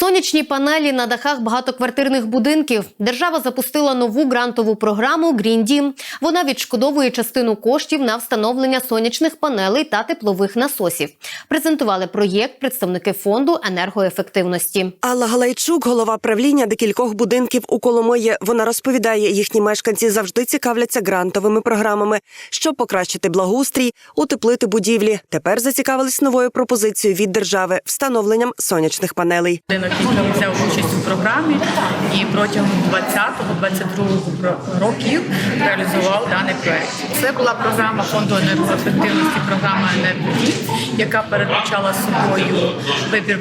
Сонячні панелі на дахах багатоквартирних будинків. Держава запустила нову грантову програму Дім. Вона відшкодовує частину коштів на встановлення сонячних панелей та теплових насосів. Презентували проєкт представники фонду енергоефективності. Алла Галайчук, голова правління декількох будинків у Коломиї. Вона розповідає, їхні мешканці завжди цікавляться грантовими програмами, щоб покращити благоустрій, утеплити будівлі. Тепер зацікавились новою пропозицією від держави встановленням сонячних панелей. Будинок взяв участь у програмі і протягом 20-22 років реалізував даний проект. Це була програма фонду енергоефективності, програма «Енергодім», яка передбачала собою вибір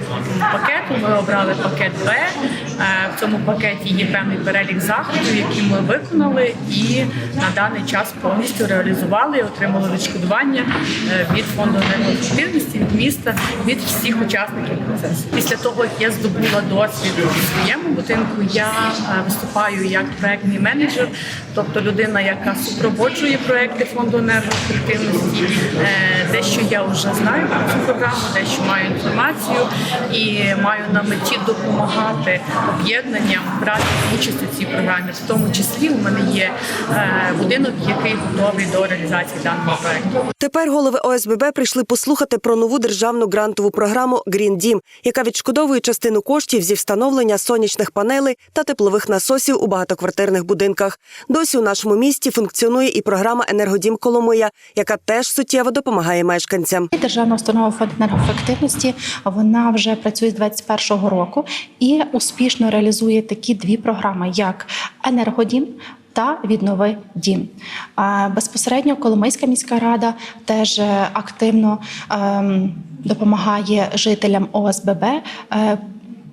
пакету. Ми обрали пакет Б. Е, В цьому пакеті є певний перелік заходів, які ми виконали, і на даний час повністю реалізували і отримали відшкодування е, від фонду енергоефективності, від міста, від всіх учасників процесу. Після того, як я здобула досвід у своєму будинку, я е, виступаю як проектний менеджер, тобто людина, яка супроводжує проекти фонду енергоефективності. Дещо я вже знаю про цю програму, дещо маю інформацію і маю на меті допомагати об'єднанням брати участь у цій програмі. В тому числі у мене є е, будинок, який готовий до реалізації даного проекту. Тепер голови ОСББ прийшли послухати про нову державну грантову програму Green Дім, яка відшкодовує частину коштів зі встановлення сонячних панелей та теплових насосів у багатоквартирних будинках. Досі у нашому місті функціонує і програма Енергодім Коломия, яка теж суттєво допомагає мешканцям. Державна установа фонд енергоефективності вона вже працює з 2021 року і успішно реалізує такі дві програми, як енергодім. Та віднови дім безпосередньо Коломийська міська рада теж е, активно ем, допомагає жителям ОСББ.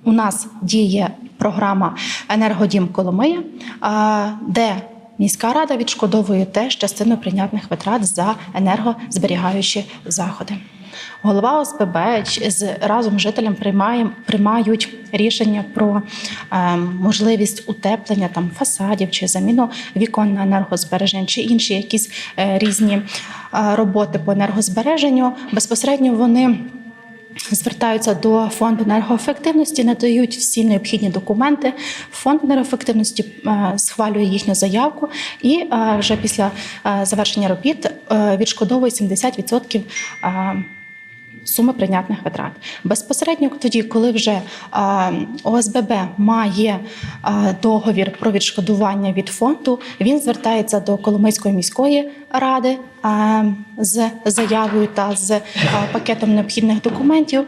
У нас діє програма Енергодім Коломия, де міська рада відшкодовує теж частину прийнятних витрат за енергозберігаючі заходи. Голова ОСББ з разом з жителям приймає, приймають рішення про е, можливість утеплення там фасадів чи заміну вікон на енергозбереження, чи інші якісь е, різні е, роботи по енергозбереженню. Безпосередньо вони звертаються до фонду енергоефективності, надають всі необхідні документи. Фонд енергоефективності е, схвалює їхню заявку і е, вже після е, завершення робіт відшкодовує 70% е, суми прийнятних витрат. Безпосередньо тоді, коли вже ОСББ має договір про відшкодування від фонду, він звертається до Коломийської міської ради з заявою та з пакетом необхідних документів.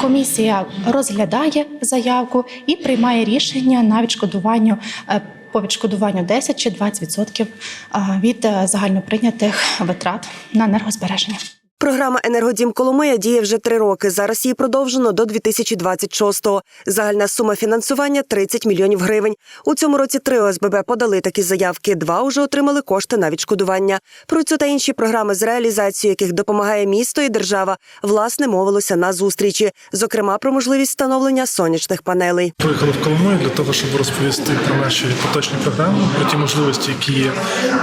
Комісія розглядає заявку і приймає рішення на відшкодування. е, По відшкодуванню 10 чи 20% е, від е, загальноприйнятих витрат на енергозбереження. Програма Енергодім Коломия діє вже три роки. Зараз її продовжено до 2026-го. Загальна сума фінансування 30 мільйонів гривень. У цьому році три ОСББ подали такі заявки. Два уже отримали кошти на відшкодування. Про цю та інші програми з реалізацією яких допомагає місто і держава, власне мовилося на зустрічі. Зокрема, про можливість встановлення сонячних панелей. Приїхали в Коломию для того, щоб розповісти про наші поточні програми, про ті можливості, які є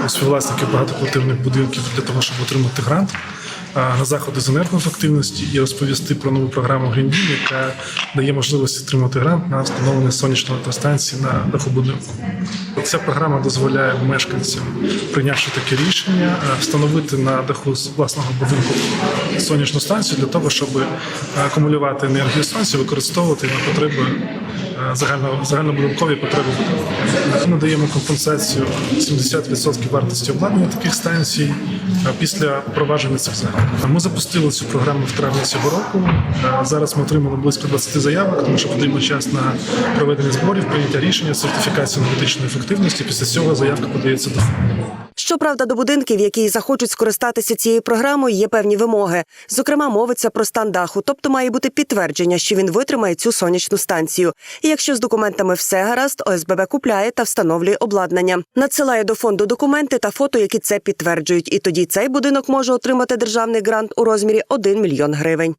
у співвласників багатоквартирних будинків для того, щоб отримати грант на заходи з енергоефективності і розповісти про нову програму Green яка дає можливість отримати грант на встановлення сонячної електростанції на даху будинку. Ця програма дозволяє мешканцям, прийнявши таке рішення, встановити на даху з власного будинку сонячну станцію для того, щоб акумулювати енергію сонця, використовувати на потреби загально загальнобудинкові потреби. Ми надаємо компенсацію 70% вартості обладнання таких станцій після провадження цих заходів. Ми запустили цю програму в травні цього року. Зараз ми отримали близько 20 заявок, тому що потрібен час на проведення зборів, прийняття рішення, сертифікацію енергетичної ефективності. Після цього заявка подається до фонду. Щоправда, до будинків, які захочуть скористатися цією програмою, є певні вимоги. Зокрема, мовиться про стан даху, тобто має бути підтвердження, що він витримає цю сонячну станцію. І якщо з документами все гаразд, ОСББ купляє та встановлює обладнання, надсилає до фонду документи та фото, які це підтверджують. І тоді цей будинок може отримати державний грант у розмірі 1 мільйон гривень.